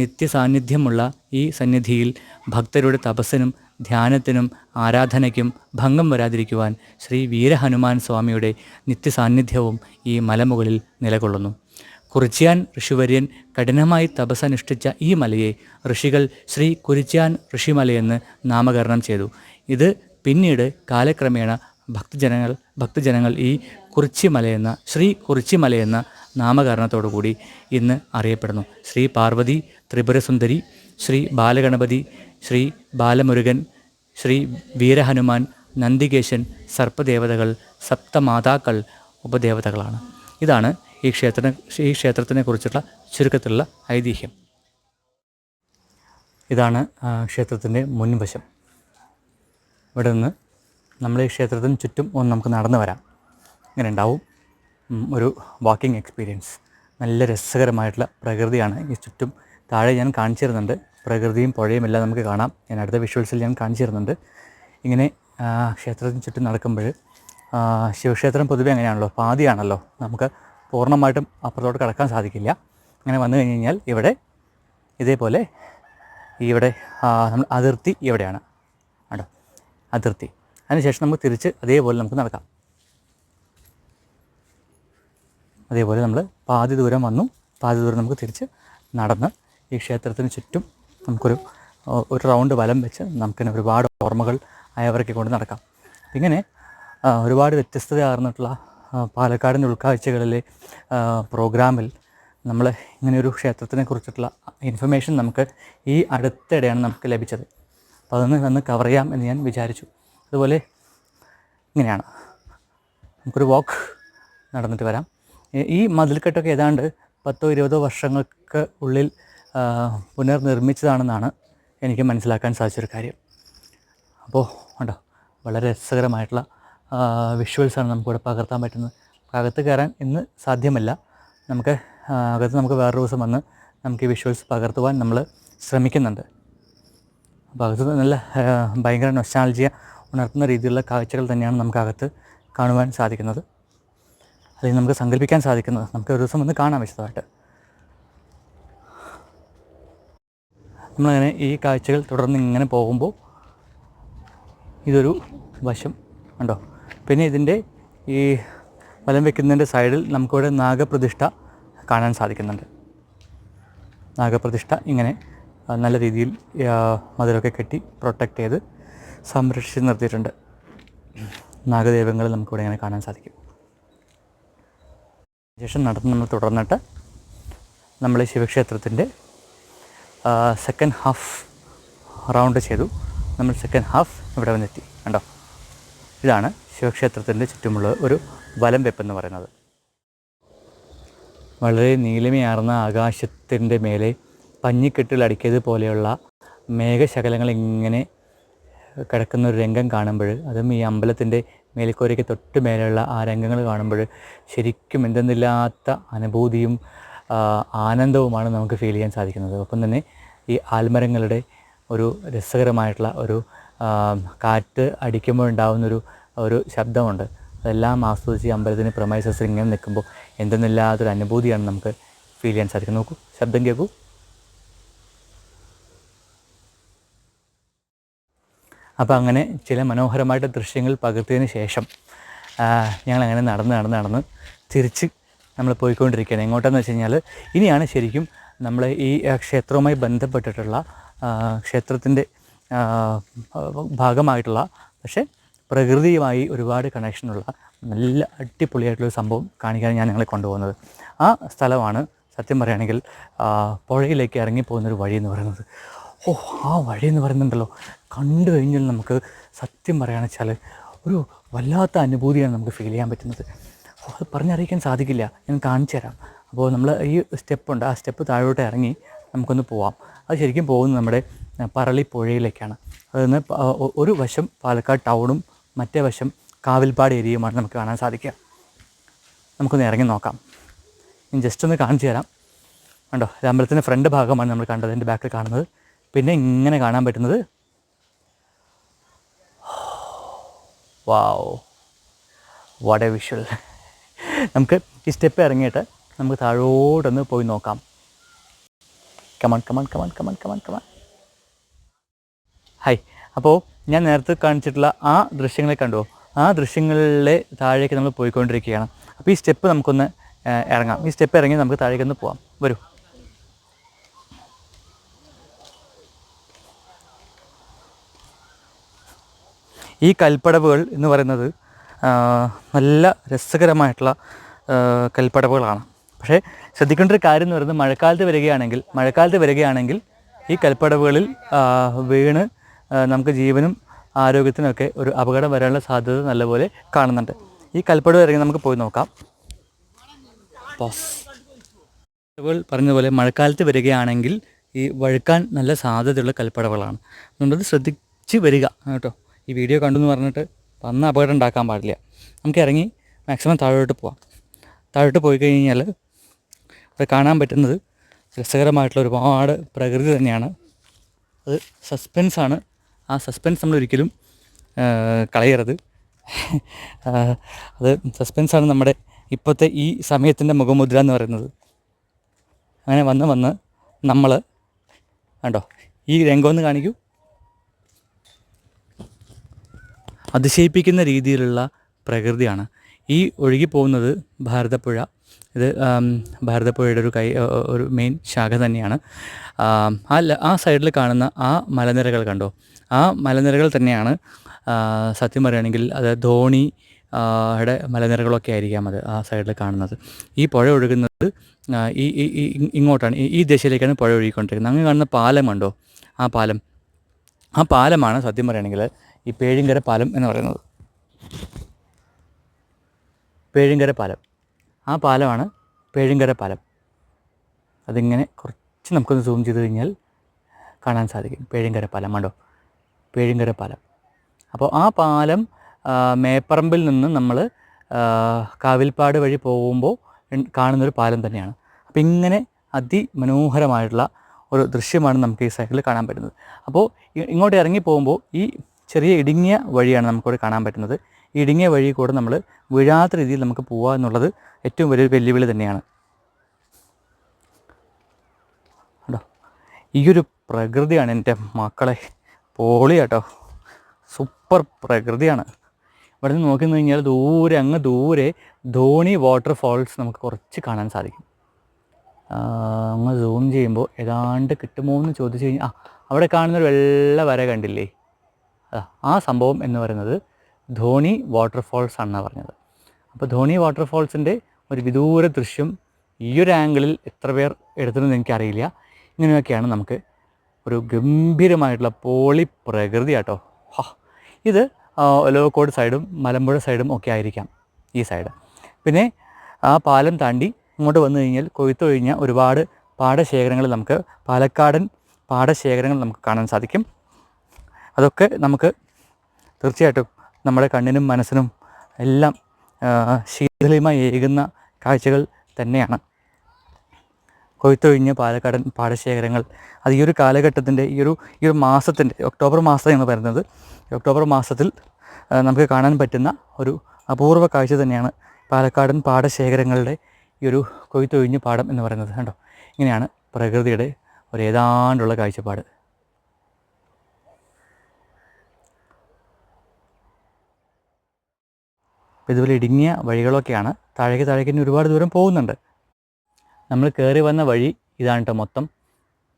S1: നിത്യസാന്നിധ്യമുള്ള ഈ സന്നിധിയിൽ ഭക്തരുടെ തപസ്സിനും ധ്യാനത്തിനും ആരാധനയ്ക്കും ഭംഗം വരാതിരിക്കുവാൻ ശ്രീ വീരഹനുമാൻ സ്വാമിയുടെ നിത്യസാന്നിധ്യവും ഈ മലമുകളിൽ നിലകൊള്ളുന്നു കുറിച്യാൻ ഋഷിവര്യൻ കഠിനമായി തപസനുഷ്ഠിച്ച ഈ മലയെ ഋഷികൾ ശ്രീ കുരിച്യാൻ ഋഷിമലയെന്ന് നാമകരണം ചെയ്തു ഇത് പിന്നീട് കാലക്രമേണ ഭക്തജനങ്ങൾ ഭക്തജനങ്ങൾ ഈ കുറിച്ചിമലയെന്ന ശ്രീ കുറിച്ചിമലയെന്ന നാമകരണത്തോടുകൂടി ഇന്ന് അറിയപ്പെടുന്നു ശ്രീ പാർവതി ത്രിപുരസുന്ദരി ശ്രീ ബാലഗണപതി ശ്രീ ബാലമുരുകൻ ശ്രീ വീരഹനുമാൻ നന്ദികേശൻ സർപ്പദേവതകൾ സപ്തമാതാക്കൾ ഉപദേവതകളാണ് ഇതാണ് ഈ ക്ഷേത്രം ഈ ക്ഷേത്രത്തിനെ കുറിച്ചുള്ള ചുരുക്കത്തിലുള്ള ഐതിഹ്യം ഇതാണ് ക്ഷേത്രത്തിൻ്റെ മുൻവശം ഇവിടെ നിന്ന് നമ്മൾ ഈ ക്ഷേത്രത്തിന് ചുറ്റും ഒന്ന് നമുക്ക് നടന്നു വരാം ഇങ്ങനെ ഉണ്ടാവും ഒരു വാക്കിംഗ് എക്സ്പീരിയൻസ് നല്ല രസകരമായിട്ടുള്ള പ്രകൃതിയാണ് ഈ ചുറ്റും താഴെ ഞാൻ കാണിച്ചിരുന്നുണ്ട് പ്രകൃതിയും പുഴയും എല്ലാം നമുക്ക് കാണാം ഞാൻ അടുത്ത വിഷ്വൽസിൽ ഞാൻ കാണിച്ചു തരുന്നുണ്ട് ഇങ്ങനെ ക്ഷേത്രത്തിന് ചുറ്റും നടക്കുമ്പോൾ ശിവക്ഷേത്രം പൊതുവെ അങ്ങനെയാണല്ലോ പാതിയാണല്ലോ നമുക്ക് പൂർണ്ണമായിട്ടും അപ്പുറത്തോട്ട് കടക്കാൻ സാധിക്കില്ല അങ്ങനെ വന്നു കഴിഞ്ഞ് കഴിഞ്ഞാൽ ഇവിടെ ഇതേപോലെ ഇവിടെ നമ്മൾ അതിർത്തി ഇവിടെയാണ് ആണോ അതിർത്തി അതിനുശേഷം നമുക്ക് തിരിച്ച് അതേപോലെ നമുക്ക് നടക്കാം അതേപോലെ നമ്മൾ പാതി ദൂരം വന്നു പാതി ദൂരം നമുക്ക് തിരിച്ച് നടന്ന് ഈ ക്ഷേത്രത്തിന് ചുറ്റും നമുക്കൊരു ഒരു റൗണ്ട് വലം വെച്ച് നമുക്കിങ്ങനെ ഒരുപാട് ഓർമ്മകൾ അയവർക്ക് കൊണ്ട് നടക്കാം ഇങ്ങനെ ഒരുപാട് ആർന്നിട്ടുള്ള പാലക്കാടിൻ്റെ ഉൾക്കാഴ്ചകളിലെ പ്രോഗ്രാമിൽ നമ്മൾ ഇങ്ങനെയൊരു ക്ഷേത്രത്തിനെ കുറിച്ചിട്ടുള്ള ഇൻഫർമേഷൻ നമുക്ക് ഈ അടുത്തിടെയാണ് നമുക്ക് ലഭിച്ചത് അപ്പോൾ അതൊന്ന് വന്ന് കവർ ചെയ്യാം എന്ന് ഞാൻ വിചാരിച്ചു അതുപോലെ ഇങ്ങനെയാണ് നമുക്കൊരു വാക്ക് നടന്നിട്ട് വരാം ഈ മതിൽക്കെട്ടൊക്കെ ഏതാണ്ട് പത്തോ ഇരുപതോ വർഷങ്ങൾക്ക് ഉള്ളിൽ പുനർനിർമ്മിച്ചതാണെന്നാണ് എനിക്ക് മനസ്സിലാക്കാൻ സാധിച്ചൊരു കാര്യം അപ്പോൾ ഉണ്ടോ വളരെ രസകരമായിട്ടുള്ള വിഷ്വൽസാണ് നമുക്കിവിടെ പകർത്താൻ പറ്റുന്നത് അകത്ത് കയറാൻ ഇന്ന് സാധ്യമല്ല നമുക്ക് അകത്ത് നമുക്ക് വേറൊരു ദിവസം വന്ന് നമുക്ക് ഈ വിഷ്വൽസ് പകർത്തുവാൻ നമ്മൾ ശ്രമിക്കുന്നുണ്ട് അപ്പോൾ അകത്ത് നല്ല ഭയങ്കര നൊസ്റ്റാൾജിയ ഉണർത്തുന്ന രീതിയിലുള്ള കാഴ്ചകൾ തന്നെയാണ് നമുക്കകത്ത് കാണുവാൻ സാധിക്കുന്നത് അല്ലെങ്കിൽ നമുക്ക് സങ്കല്പിക്കാൻ സാധിക്കുന്നത് നമുക്ക് ഒരു ദിവസം ഒന്ന് കാണാം വിശദമായിട്ട് നമ്മളങ്ങനെ ഈ കാഴ്ചകൾ തുടർന്ന് ഇങ്ങനെ പോകുമ്പോൾ ഇതൊരു വശം ഉണ്ടോ പിന്നെ ഇതിൻ്റെ ഈ വലം വെക്കുന്നതിൻ്റെ സൈഡിൽ നമുക്കിവിടെ നാഗപ്രതിഷ്ഠ കാണാൻ സാധിക്കുന്നുണ്ട് നാഗപ്രതിഷ്ഠ ഇങ്ങനെ നല്ല രീതിയിൽ മധുരമൊക്കെ കെട്ടി പ്രൊട്ടക്റ്റ് ചെയ്ത് സംരക്ഷിച്ച് നിർത്തിയിട്ടുണ്ട് നാഗദൈവങ്ങൾ നമുക്കിവിടെ ഇങ്ങനെ കാണാൻ സാധിക്കും ശേഷം നടന്ന് നമ്മൾ തുടർന്നിട്ട് നമ്മൾ ശിവക്ഷേത്രത്തിൻ്റെ സെക്കൻഡ് ഹാഫ് റൗണ്ട് ചെയ്തു നമ്മൾ സെക്കൻഡ് ഹാഫ് ഇവിടെ വന്നെത്തി കണ്ടോ ഇതാണ് ശിവക്ഷേത്രത്തിൻ്റെ ചുറ്റുമുള്ള ഒരു വലം വെപ്പെന്ന് പറയുന്നത് വളരെ നീലമയാർന്ന ആകാശത്തിൻ്റെ മേലെ പഞ്ഞിക്കെട്ടിലടിക്കിയത് പോലെയുള്ള മേഘശകലങ്ങൾ ഇങ്ങനെ കിടക്കുന്ന ഒരു രംഗം കാണുമ്പോൾ അതും ഈ അമ്പലത്തിൻ്റെ മേൽക്കോരയ്ക്ക് തൊട്ട് മേലെയുള്ള ആ രംഗങ്ങൾ കാണുമ്പോൾ ശരിക്കും എന്തെന്നില്ലാത്ത അനുഭൂതിയും ആനന്ദവുമാണ് നമുക്ക് ഫീൽ ചെയ്യാൻ സാധിക്കുന്നത് ഒപ്പം തന്നെ ഈ ആൽമരങ്ങളുടെ ഒരു രസകരമായിട്ടുള്ള ഒരു കാറ്റ് അടിക്കുമ്പോൾ ഉണ്ടാകുന്നൊരു ഒരു ശബ്ദമുണ്ട് അതെല്ലാം ആസ്വദിച്ച് അമ്പലത്തിന് പ്രമൈസസ് ഇങ്ങനെ നിൽക്കുമ്പോൾ എന്തെന്നില്ലാത്തൊരു അനുഭൂതിയാണ് നമുക്ക് ഫീൽ ചെയ്യാൻ സാധിക്കുന്നത് നോക്കൂ ശബ്ദം കേൾക്കൂ അപ്പോൾ അങ്ങനെ ചില മനോഹരമായിട്ട് ദൃശ്യങ്ങൾ പകർത്തിയതിന് ശേഷം ഞങ്ങളങ്ങനെ നടന്ന് നടന്ന് നടന്ന് തിരിച്ച് നമ്മൾ പോയിക്കൊണ്ടിരിക്കുകയാണ് എങ്ങോട്ടെന്ന് വെച്ച് കഴിഞ്ഞാൽ ഇനിയാണ് ശരിക്കും നമ്മൾ ഈ ക്ഷേത്രവുമായി ബന്ധപ്പെട്ടിട്ടുള്ള ക്ഷേത്രത്തിൻ്റെ ഭാഗമായിട്ടുള്ള പക്ഷേ പ്രകൃതിയുമായി ഒരുപാട് കണക്ഷനുള്ള നല്ല അടിപൊളിയായിട്ടുള്ളൊരു സംഭവം കാണിക്കാൻ ഞാൻ നിങ്ങളെ കൊണ്ടുപോകുന്നത് ആ സ്ഥലമാണ് സത്യം പറയുകയാണെങ്കിൽ പുഴയിലേക്ക് ഇറങ്ങിപ്പോകുന്നൊരു വഴി എന്ന് പറയുന്നത് ഓ ആ വഴി എന്ന് പറയുന്നുണ്ടല്ലോ കണ്ടു കഴിഞ്ഞാൽ നമുക്ക് സത്യം പറയുകയാണെന്ന് വെച്ചാൽ ഒരു വല്ലാത്ത അനുഭൂതിയാണ് നമുക്ക് ഫീൽ ചെയ്യാൻ പറ്റുന്നത് അപ്പോൾ അത് പറഞ്ഞറിയിക്കാൻ സാധിക്കില്ല ഞാൻ കാണിച്ചു തരാം അപ്പോൾ നമ്മൾ ഈ സ്റ്റെപ്പുണ്ട് ആ സ്റ്റെപ്പ് താഴോട്ട് ഇറങ്ങി നമുക്കൊന്ന് പോവാം അത് ശരിക്കും പോകുന്നത് നമ്മുടെ പറളി പുഴയിലേക്കാണ് അതിൽ ഒരു വശം പാലക്കാട് ടൗണും മറ്റേ വശം കാവിൽപ്പാട് ഏരിയയുമാണ് നമുക്ക് കാണാൻ സാധിക്കുക നമുക്കൊന്ന് ഇറങ്ങി നോക്കാം ഞാൻ ജസ്റ്റ് ഒന്ന് കാണിച്ചു തരാം കണ്ടോ അമ്പലത്തിൻ്റെ ഫ്രണ്ട് ഭാഗമാണ് നമ്മൾ കണ്ടത് എൻ്റെ ബാക്കിൽ കാണുന്നത് പിന്നെ ഇങ്ങനെ കാണാൻ പറ്റുന്നത് വാവ് വാട്ട് എ വിഷ്വൽ നമുക്ക് ഈ സ്റ്റെപ്പ് ഇറങ്ങിയിട്ട് നമുക്ക് താഴോട്ടൊന്ന് പോയി നോക്കാം come on come on come on come on come on come on hi അപ്പോൾ ഞാൻ നേരത്തെ കാണിച്ചിട്ടുള്ള ആ ദൃശ്യങ്ങളെ കണ്ടോ ആ ദൃശ്യങ്ങളിലെ താഴേക്ക് നമ്മൾ പോയിക്കൊണ്ടിരിക്കുകയാണ് അപ്പോൾ ഈ സ്റ്റെപ്പ് നമുക്കൊന്ന് ഇറങ്ങാം ഈ സ്റ്റെപ്പ് ഇറങ്ങി നമുക്ക് താഴേക്കൊന്ന് പോവാം വരൂ ഈ കൽപ്പടവുകൾ എന്ന് പറയുന്നത് നല്ല രസകരമായിട്ടുള്ള കൽപ്പടവുകളാണ് പക്ഷേ ശ്രദ്ധിക്കേണ്ട ഒരു കാര്യം എന്ന് പറയുന്നത് മഴക്കാലത്ത് വരികയാണെങ്കിൽ മഴക്കാലത്ത് വരികയാണെങ്കിൽ ഈ കൽപ്പടവുകളിൽ വീണ് നമുക്ക് ജീവനും ആരോഗ്യത്തിനൊക്കെ ഒരു അപകടം വരാനുള്ള സാധ്യത നല്ലപോലെ കാണുന്നുണ്ട് ഈ കൽപ്പടവ് ഇറങ്ങി നമുക്ക് പോയി നോക്കാം കൽപ്പടവുകൾ പറഞ്ഞതുപോലെ മഴക്കാലത്ത് വരികയാണെങ്കിൽ ഈ വഴുക്കാൻ നല്ല സാധ്യതയുള്ള കൽപ്പടവുകളാണ് അതുകൊണ്ടത് ശ്രദ്ധിച്ച് വരിക കേട്ടോ ഈ വീഡിയോ കണ്ടെന്ന് പറഞ്ഞിട്ട് അപ്പോൾ അന്ന് അപകടം ഉണ്ടാക്കാൻ പാടില്ല നമുക്ക് ഇറങ്ങി മാക്സിമം താഴോട്ട് പോവാം താഴോട്ട് പോയി കഴിഞ്ഞാൽ ഇവിടെ കാണാൻ പറ്റുന്നത് രസകരമായിട്ടുള്ള ഒരുപാട് പ്രകൃതി തന്നെയാണ് അത് സസ്പെൻസാണ് ആ സസ്പെൻസ് നമ്മൾ ഒരിക്കലും കളയരുത് അത് സസ്പെൻസാണ് നമ്മുടെ ഇപ്പോഴത്തെ ഈ സമയത്തിൻ്റെ മുഖമുദ്ര എന്ന് പറയുന്നത് അങ്ങനെ വന്ന് വന്ന് നമ്മൾ കണ്ടോ ഈ രംഗം ഒന്ന് കാണിക്കൂ അതിശയിപ്പിക്കുന്ന രീതിയിലുള്ള പ്രകൃതിയാണ് ഈ ഒഴുകിപ്പോകുന്നത് ഭാരതപ്പുഴ ഇത് ഭാരതപ്പുഴയുടെ ഒരു കൈ ഒരു മെയിൻ ശാഖ തന്നെയാണ് ആ ആ സൈഡിൽ കാണുന്ന ആ മലനിരകൾ കണ്ടോ ആ മലനിരകൾ തന്നെയാണ് സത്യം പറയുകയാണെങ്കിൽ അത് ധോണി യുടെ മലനിരകളൊക്കെ ആയിരിക്കാം അത് ആ സൈഡിൽ കാണുന്നത് ഈ പുഴ ഒഴുകുന്നത് ഈ ഇങ്ങോട്ടാണ് ഈ ദിശയിലേക്കാണ് പുഴ ഒഴുകിക്കൊണ്ടിരിക്കുന്നത് അങ്ങ് കാണുന്ന പാലം കണ്ടോ ആ പാലം ആ പാലമാണ് സത്യം പറയുകയാണെങ്കിൽ ഈ പേഴിങ്കര പാലം എന്ന് പറയുന്നത് പേഴിങ്കര പാലം ആ പാലമാണ് പേഴിങ്കര പാലം അതിങ്ങനെ കുറച്ച് നമുക്കൊന്ന് സൂം ചെയ്ത് കഴിഞ്ഞാൽ കാണാൻ സാധിക്കും പേഴിങ്കര പാലം കണ്ടോ പേഴിങ്കര പാലം അപ്പോൾ ആ പാലം മേപ്പറമ്പിൽ നിന്ന് നമ്മൾ കാവിൽപ്പാട് വഴി പോകുമ്പോൾ കാണുന്നൊരു പാലം തന്നെയാണ് അപ്പോൾ ഇങ്ങനെ അതിമനോഹരമായിട്ടുള്ള ഒരു ദൃശ്യമാണ് നമുക്ക് ഈ സൈക്കിളിൽ കാണാൻ പറ്റുന്നത് അപ്പോൾ ഇങ്ങോട്ട് ഇറങ്ങി പോകുമ്പോൾ ഈ ചെറിയ ഇടുങ്ങിയ വഴിയാണ് നമുക്കിവിടെ കാണാൻ പറ്റുന്നത് ഇടുങ്ങിയ വഴി കൂടെ നമ്മൾ വീഴാത്ത രീതിയിൽ നമുക്ക് പോവുക എന്നുള്ളത് ഏറ്റവും വലിയൊരു വെല്ലുവിളി തന്നെയാണ് കേട്ടോ ഈ ഒരു പ്രകൃതിയാണ് എൻ്റെ മക്കളെ പോളി കേട്ടോ സൂപ്പർ പ്രകൃതിയാണ് ഇവിടെ നിന്ന് നോക്കി കഴിഞ്ഞാൽ ദൂരെ അങ്ങ് ദൂരെ ധോണി ഫോൾസ് നമുക്ക് കുറച്ച് കാണാൻ സാധിക്കും അങ്ങ് സൂം ചെയ്യുമ്പോൾ ഏതാണ്ട് കിട്ടുമോ എന്ന് ചോദിച്ചു കഴിഞ്ഞാൽ ആ അവിടെ കാണുന്നൊരു വെള്ള വര കണ്ടില്ലേ ആ സംഭവം എന്ന് പറയുന്നത് ധോണി വാട്ടർഫോൾസ് ആണെന്ന് പറഞ്ഞത് അപ്പോൾ ധോണി വാട്ടർഫോൾസിൻ്റെ ഒരു വിദൂര ദൃശ്യം ഈ ഒരു ആംഗിളിൽ എത്ര പേർ എടുത്തിരുന്നു എനിക്കറിയില്ല ഇങ്ങനെയൊക്കെയാണ് നമുക്ക് ഒരു ഗംഭീരമായിട്ടുള്ള പോളി പ്രകൃതി ആട്ടോ ഇത് ഒലവക്കോട് സൈഡും മലമ്പുഴ സൈഡും ഒക്കെ ആയിരിക്കാം ഈ സൈഡ് പിന്നെ ആ പാലം താണ്ടി ഇങ്ങോട്ട് വന്നു കഴിഞ്ഞാൽ കൊയ്ത്തു കഴിഞ്ഞാൽ ഒരുപാട് പാടശേഖരങ്ങൾ നമുക്ക് പാലക്കാടൻ പാടശേഖരങ്ങൾ നമുക്ക് കാണാൻ സാധിക്കും അതൊക്കെ നമുക്ക് തീർച്ചയായിട്ടും നമ്മുടെ കണ്ണിനും മനസ്സിനും എല്ലാം ശീതളിമ ഏകുന്ന കാഴ്ചകൾ തന്നെയാണ് കൊയ്ത്തൊഴിഞ്ഞ് പാലക്കാടൻ പാടശേഖരങ്ങൾ അത് ഈ ഒരു കാലഘട്ടത്തിൻ്റെ ഈ ഒരു ഈ ഒരു മാസത്തിൻ്റെ ഒക്ടോബർ എന്ന് പറയുന്നത് ഒക്ടോബർ മാസത്തിൽ നമുക്ക് കാണാൻ പറ്റുന്ന ഒരു അപൂർവ കാഴ്ച തന്നെയാണ് പാലക്കാടൻ പാടശേഖരങ്ങളുടെ ഈ ഒരു കൊയ്ത്തൊഴിഞ്ഞ് പാടം എന്ന് പറയുന്നത് കണ്ടോ ഇങ്ങനെയാണ് പ്രകൃതിയുടെ ഒരു ഏതാണ്ടുള്ള കാഴ്ചപ്പാട് അപ്പോൾ ഇതുപോലെ ഇടുങ്ങിയ വഴികളൊക്കെയാണ് താഴേക്ക് താഴേക്ക് ഒരുപാട് ദൂരം പോകുന്നുണ്ട് നമ്മൾ കയറി വന്ന വഴി ഇതാണ് കേട്ടോ മൊത്തം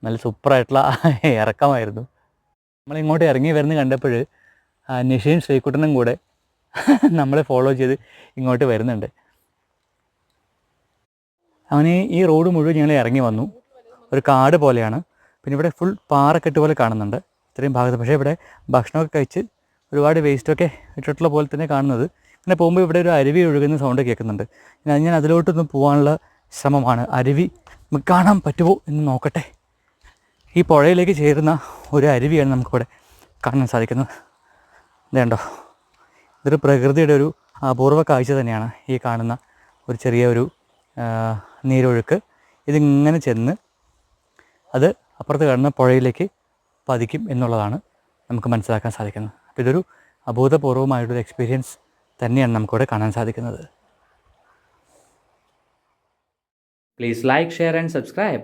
S1: നല്ല സൂപ്പറായിട്ടുള്ള ഇറക്കമായിരുന്നു നമ്മൾ ഇങ്ങോട്ട് ഇറങ്ങി വരുന്ന കണ്ടപ്പോൾ നിഷയും ശ്രീകുട്ടനും കൂടെ നമ്മളെ ഫോളോ ചെയ്ത് ഇങ്ങോട്ട് വരുന്നുണ്ട് അങ്ങനെ ഈ റോഡ് മുഴുവൻ ഞങ്ങൾ ഇറങ്ങി വന്നു ഒരു കാട് പോലെയാണ് പിന്നെ ഇവിടെ ഫുൾ പാറക്കെട്ട് പോലെ കാണുന്നുണ്ട് ഇത്രയും ഭാഗത്ത് പക്ഷേ ഇവിടെ ഭക്ഷണമൊക്കെ കഴിച്ച് ഒരുപാട് വേസ്റ്റൊക്കെ ഇട്ടിട്ടുള്ള പോലെ തന്നെ കാണുന്നത് അങ്ങനെ പോകുമ്പോൾ ഇവിടെ ഒരു അരുവി ഒഴുകുന്ന സൗണ്ട് കേൾക്കുന്നുണ്ട് ഞാൻ അതിലോട്ടൊന്ന് പോകാനുള്ള ശ്രമമാണ് അരുവി കാണാൻ പറ്റുമോ എന്ന് നോക്കട്ടെ ഈ പുഴയിലേക്ക് ചേരുന്ന ഒരു അരുവിയാണ് നമുക്കിവിടെ കാണാൻ സാധിക്കുന്നത് ഇതേണ്ടോ ഇതൊരു പ്രകൃതിയുടെ ഒരു അപൂർവ കാഴ്ച തന്നെയാണ് ഈ കാണുന്ന ഒരു ചെറിയ ഒരു നീരൊഴുക്ക് ഇതിങ്ങനെ ചെന്ന് അത് അപ്പുറത്ത് കാണുന്ന പുഴയിലേക്ക് പതിക്കും എന്നുള്ളതാണ് നമുക്ക് മനസ്സിലാക്കാൻ സാധിക്കുന്നത് അപ്പോൾ ഇതൊരു അബോധപൂർവമായിട്ടൊരു എക്സ്പീരിയൻസ് തന്നെയാണ് നമുക്കിവിടെ കാണാൻ സാധിക്കുന്നത് please like share and subscribe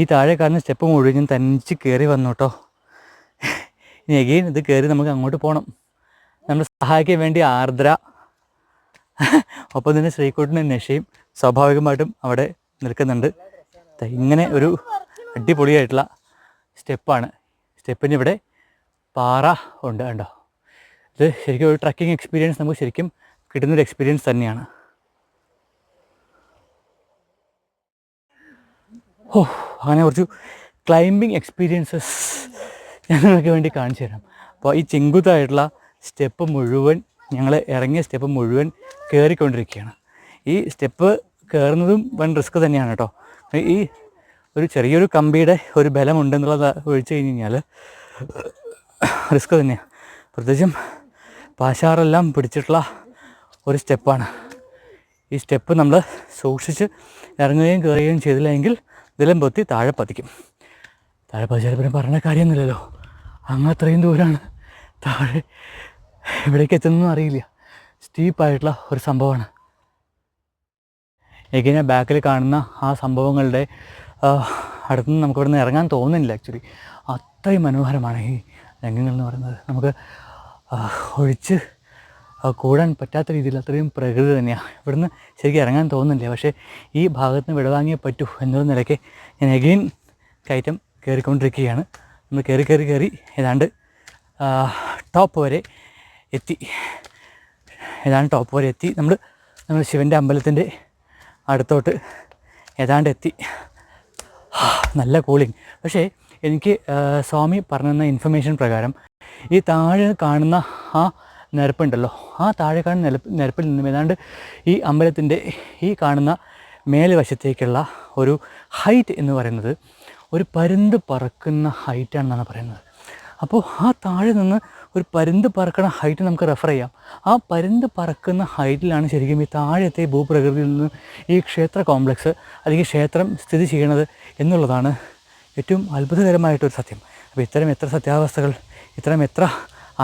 S1: ഈ താഴെ കാണുന്ന സ്റ്റെപ്പ് മുഴുവൻ തനിച്ച് കയറി വന്നു കേട്ടോ ഇനി എഗെയിൻ ഇത് കയറി നമുക്ക് അങ്ങോട്ട് പോകണം നമ്മളെ സഹായിക്കാൻ വേണ്ടി ആർദ്ര ഒപ്പം തന്നെ ശ്രീകുട്ടിനും നഷയും സ്വാഭാവികമായിട്ടും അവിടെ നിൽക്കുന്നുണ്ട് ഇങ്ങനെ ഒരു അടിപൊളിയായിട്ടുള്ള സ്റ്റെപ്പാണ് സ്റ്റെപ്പിന് ഇവിടെ പാറ ഉണ്ട് കേട്ടോ ഇത് ശരിക്കും ഒരു ട്രക്കിംഗ് എക്സ്പീരിയൻസ് നമുക്ക് ശരിക്കും കിട്ടുന്നൊരു എക്സ്പീരിയൻസ് തന്നെയാണ് ഓ അങ്ങനെ കുറച്ച് ക്ലൈമ്പിംഗ് എക്സ്പീരിയൻസസ് ഞാൻ നിങ്ങൾക്ക് വേണ്ടി കാണിച്ചു തരാം അപ്പോൾ ഈ ചെങ്കുത്തായിട്ടുള്ള സ്റ്റെപ്പ് മുഴുവൻ ഞങ്ങൾ ഇറങ്ങിയ സ്റ്റെപ്പ് മുഴുവൻ കയറിക്കൊണ്ടിരിക്കുകയാണ് ഈ സ്റ്റെപ്പ് കയറുന്നതും വൻ റിസ്ക് തന്നെയാണ് കേട്ടോ ഈ ഒരു ചെറിയൊരു കമ്പിയുടെ ഒരു ബലമുണ്ടെന്നുള്ളത് ഒഴിച്ചു കഴിഞ്ഞ് കഴിഞ്ഞാൽ റിസ്ക് തന്നെയാണ് പ്രത്യേകിച്ചും പാശാറെല്ലാം പിടിച്ചിട്ടുള്ള ഒരു സ്റ്റെപ്പാണ് ഈ സ്റ്റെപ്പ് നമ്മൾ സൂക്ഷിച്ച് ഇറങ്ങുകയും കയറുകയും ചെയ്തില്ലെങ്കിൽ ഇതിലും പൊത്തി താഴെ പതിക്കും താഴെ പതിച്ചാൽ പിന്നെ പറഞ്ഞ കാര്യമൊന്നുമില്ലല്ലോ അങ്ങ് അത്രയും ദൂരമാണ് താഴെ എവിടേക്ക് എത്തുന്നതെന്ന് അറിയില്ല സ്റ്റീപ്പായിട്ടുള്ള ഒരു സംഭവമാണ് ഞാൻ ബാക്കിൽ കാണുന്ന ആ സംഭവങ്ങളുടെ അടുത്തുനിന്ന് നമുക്കിവിടെ നിന്ന് ഇറങ്ങാൻ തോന്നുന്നില്ല ആക്ച്വലി അത്രയും മനോഹരമാണ് ഈ രംഗങ്ങൾ എന്ന് പറയുന്നത് നമുക്ക് ഒഴിച്ച് കൂടാൻ പറ്റാത്ത രീതിയിൽ അത്രയും പ്രകൃതി തന്നെയാണ് ഇവിടുന്ന് ശരിക്കും ഇറങ്ങാൻ തോന്നുന്നില്ല പക്ഷേ ഈ ഭാഗത്ത് നിന്ന് വിടവാങ്ങിയേ പറ്റൂ എന്നൊരു നിലയ്ക്ക് ഞാൻ എഗെയിൻ കയറ്റം കയറിക്കൊണ്ടിരിക്കുകയാണ് നമ്മൾ കയറി കയറി കയറി ഏതാണ്ട് ടോപ്പ് വരെ എത്തി ഏതാണ്ട് ടോപ്പ് വരെ എത്തി നമ്മൾ നമ്മൾ ശിവൻ്റെ അമ്പലത്തിൻ്റെ അടുത്തോട്ട് ഏതാണ്ട് എത്തി നല്ല കൂളിങ് പക്ഷേ എനിക്ക് സ്വാമി പറഞ്ഞ ഇൻഫർമേഷൻ പ്രകാരം ഈ താഴെ കാണുന്ന ആ നിരപ്പുണ്ടല്ലോ ആ താഴെ കാണുന്ന നിരപ്പ് നിരപ്പിൽ നിന്നും ഏതാണ്ട് ഈ അമ്പലത്തിൻ്റെ ഈ കാണുന്ന മേൽവശത്തേക്കുള്ള ഒരു ഹൈറ്റ് എന്ന് പറയുന്നത് ഒരു പരുന്ത് പറക്കുന്ന ഹൈറ്റാണെന്നാണ് പറയുന്നത് അപ്പോൾ ആ താഴെ നിന്ന് ഒരു പരുന്ത് പറക്കുന്ന ഹൈറ്റ് നമുക്ക് റെഫർ ചെയ്യാം ആ പരുന്ത് പറക്കുന്ന ഹൈറ്റിലാണ് ശരിക്കും ഈ താഴത്തെ ഭൂപ്രകൃതിയിൽ നിന്ന് ഈ ക്ഷേത്ര കോംപ്ലക്സ് അല്ലെങ്കിൽ ക്ഷേത്രം സ്ഥിതി ചെയ്യണത് എന്നുള്ളതാണ് ഏറ്റവും അത്ഭുതകരമായിട്ടൊരു സത്യം അപ്പോൾ ഇത്തരം എത്ര സത്യാവസ്ഥകൾ ഇത്തരം എത്ര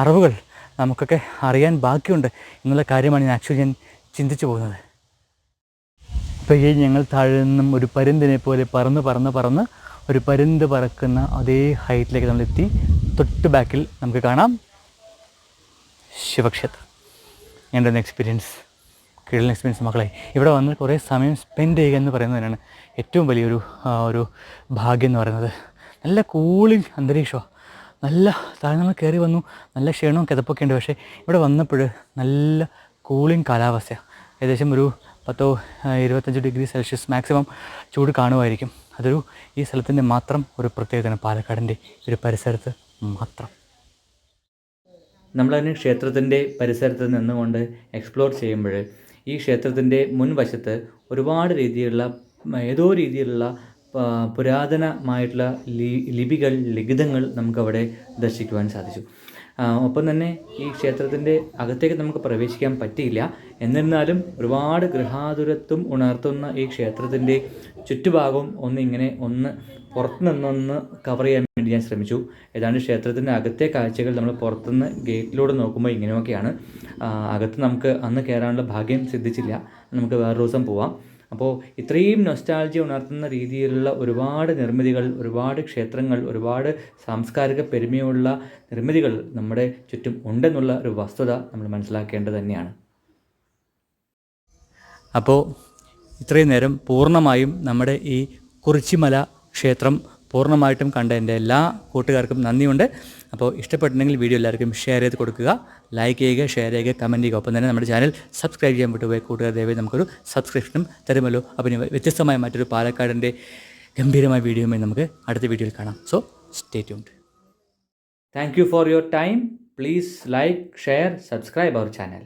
S1: അറിവുകൾ നമുക്കൊക്കെ അറിയാൻ ബാക്കിയുണ്ട് എന്നുള്ള കാര്യമാണ് ഞാൻ ആക്ച്വലി ഞാൻ ചിന്തിച്ചു പോകുന്നത് ഇപ്പോൾ ഈ ഞങ്ങൾ താഴെ നിന്നും ഒരു പരുന്തിനെ പോലെ പറന്ന് പറന്ന് പറന്ന് ഒരു പരുന്ത് പറക്കുന്ന അതേ ഹൈറ്റിലേക്ക് നമ്മൾ എത്തി തൊട്ട് ബാക്കിൽ നമുക്ക് കാണാം ശിവക്ഷേത്രം എൻ്റെ ഒന്ന് എക്സ്പീരിയൻസ് കീഴിൽ എക്സ്പീരിയൻസ് മക്കളെ ഇവിടെ വന്ന് കുറേ സമയം സ്പെൻഡ് ചെയ്യുക എന്ന് പറയുന്നതിനാണ് ഏറ്റവും വലിയൊരു ഒരു ഭാഗ്യം എന്ന് പറയുന്നത് നല്ല കൂളിംഗ് അന്തരീക്ഷമാണ് നല്ല താഴെ കയറി വന്നു നല്ല ക്ഷീണവും കിതപ്പൊക്കെ ഉണ്ട് പക്ഷേ ഇവിടെ വന്നപ്പോൾ നല്ല കൂളിംഗ് കാലാവസ്ഥ ഏകദേശം ഒരു പത്തോ ഇരുപത്തഞ്ച് ഡിഗ്രി സെൽഷ്യസ് മാക്സിമം ചൂട് കാണുമായിരിക്കും അതൊരു ഈ സ്ഥലത്തിൻ്റെ മാത്രം ഒരു പ്രത്യേകതയാണ് പാലക്കാടിൻ്റെ ഒരു പരിസരത്ത് മാത്രം നമ്മളതിന് ക്ഷേത്രത്തിൻ്റെ പരിസരത്ത് നിന്നുകൊണ്ട് എക്സ്പ്ലോർ ചെയ്യുമ്പോൾ ഈ ക്ഷേത്രത്തിൻ്റെ മുൻവശത്ത് ഒരുപാട് രീതിയിലുള്ള ഏതോ രീതിയിലുള്ള പുരാതനമായിട്ടുള്ള ലിപികൾ ലിഖിതങ്ങൾ നമുക്കവിടെ ദർശിക്കുവാൻ സാധിച്ചു ഒപ്പം തന്നെ ഈ ക്ഷേത്രത്തിൻ്റെ അകത്തേക്ക് നമുക്ക് പ്രവേശിക്കാൻ പറ്റിയില്ല എന്നിരുന്നാലും ഒരുപാട് ഗൃഹാതുരത്വം ഉണർത്തുന്ന ഈ ക്ഷേത്രത്തിൻ്റെ ചുറ്റുഭാഗവും ഒന്ന് ഇങ്ങനെ ഒന്ന് പുറത്തു നിന്നൊന്ന് കവർ ചെയ്യാൻ വേണ്ടി ഞാൻ ശ്രമിച്ചു ഏതാണ്ട് ക്ഷേത്രത്തിൻ്റെ അകത്തെ കാഴ്ചകൾ നമ്മൾ പുറത്തുനിന്ന് ഗേറ്റിലൂടെ നോക്കുമ്പോൾ ഇങ്ങനെയൊക്കെയാണ് അകത്ത് നമുക്ക് അന്ന് കയറാനുള്ള ഭാഗ്യം സിദ്ധിച്ചില്ല നമുക്ക് വേറെ ദിവസം പോവാം അപ്പോൾ ഇത്രയും നൊസ്റ്റാൾജി ഉണർത്തുന്ന രീതിയിലുള്ള ഒരുപാട് നിർമ്മിതികൾ ഒരുപാട് ക്ഷേത്രങ്ങൾ ഒരുപാട് സാംസ്കാരിക പെരുമയുള്ള നിർമ്മിതികൾ നമ്മുടെ ചുറ്റും ഉണ്ടെന്നുള്ള ഒരു വസ്തുത നമ്മൾ മനസ്സിലാക്കേണ്ടത് തന്നെയാണ് അപ്പോൾ ഇത്രയും നേരം പൂർണ്ണമായും നമ്മുടെ ഈ കുറിച്ചിമല ക്ഷേത്രം പൂർണ്ണമായിട്ടും കണ്ട എൻ്റെ എല്ലാ കൂട്ടുകാർക്കും നന്ദിയുണ്ട് അപ്പോൾ ഇഷ്ടപ്പെട്ടിട്ടുണ്ടെങ്കിൽ വീഡിയോ എല്ലാവർക്കും ഷെയർ ചെയ്ത് കൊടുക്കുക ലൈക്ക് ചെയ്യുക ഷെയർ ചെയ്യുക കമൻറ്റ് ചെയ്യുക ഒപ്പം തന്നെ നമ്മുടെ ചാനൽ സബ്സ്ക്രൈബ് ചെയ്യാൻ വിട്ടുപോയി കൂട്ടുകാർ ദയവായി നമുക്കൊരു സബ്സ്ക്രിപ്ഷനും തരുമല്ലോ അപ്പം വ്യത്യസ്തമായ മറ്റൊരു പാലക്കാടിൻ്റെ ഗംഭീരമായ വീഡിയോയുമായി നമുക്ക് അടുത്ത വീഡിയോയിൽ കാണാം so stay tuned thank you for your time please like share subscribe our channel